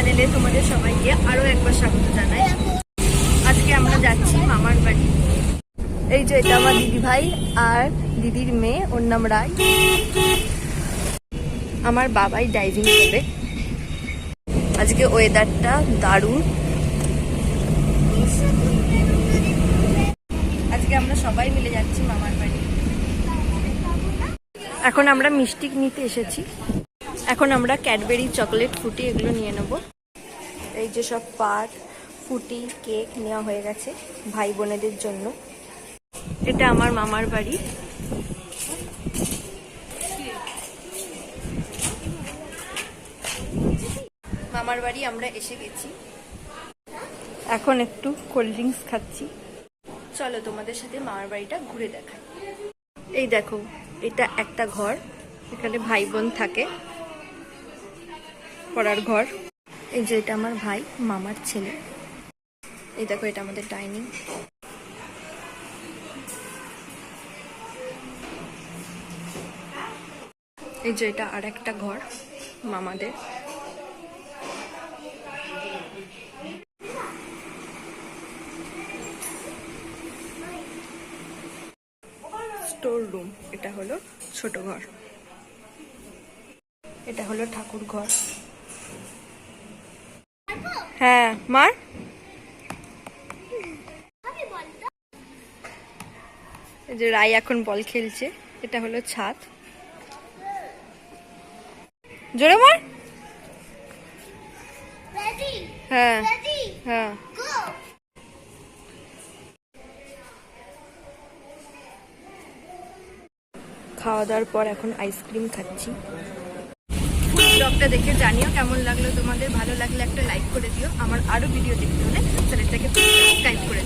চ্যানেলে তোমাদের সবাইকে আরও একবার স্বাগত জানাই। আজকে আমরা যাচ্ছি মামার বাড়ি। এই যে এটা আমার দিদি ভাই আর দিদির মেয়ে, ওর নাম রায়। আমার বাবাই ড্রাইভিং করবে আজকে ওয়েদারটা দারুণ। আজকে আমরা সবাই মিলে যাচ্ছি মামার বাড়ি। এখন আমরা মিষ্টি নিতে এসেছি। এখন আমরা ক্যাডবেরি চকলেট ফুটি এগুলো নিয়ে নেব। এই যে সব পাট, ফুটি, কেক নেওয়া হয়ে গেছে ভাই বোনেদের জন্য। এটা আমার মামার বাড়ি। মামার বাড়ি আমরা এসে গেছি। এখন একটু কোল্ড ড্রিঙ্কস খাচ্ছি। চলো তোমাদের সাথে মামার বাড়িটা ঘুরে দেখাই। এই দেখো, এটা একটা ঘর, এখানে ভাই বোন থাকে। পড়ার ঘর। এই যে এটা আমার ভাই মামার ছেলে। এই দেখো এটা আমাদের ডাইনিং। এই যে এটা আর একটা ঘর মামাদের। স্টোর রুম এটা হলো ছোট ঘর। এটা হলো ঠাকুর ঘর। হ্যাঁ মার। যে রাই এখন বল খেলছে, এটা হলো ছাদ। জোরে মার। হ্যাঁ হ্যাঁ। খাওয়া দাওয়ার পর এখন আইসক্রিম খাচ্ছি। ব্লগটা দেখে জানিও কেমন লাগল তোমাদের। ভালো লাগলে একটা লাইক করে দিও। আমার আরও ভিডিও দেখতে হলে চ্যানেলটাকে সাবস্ক্রাইব করে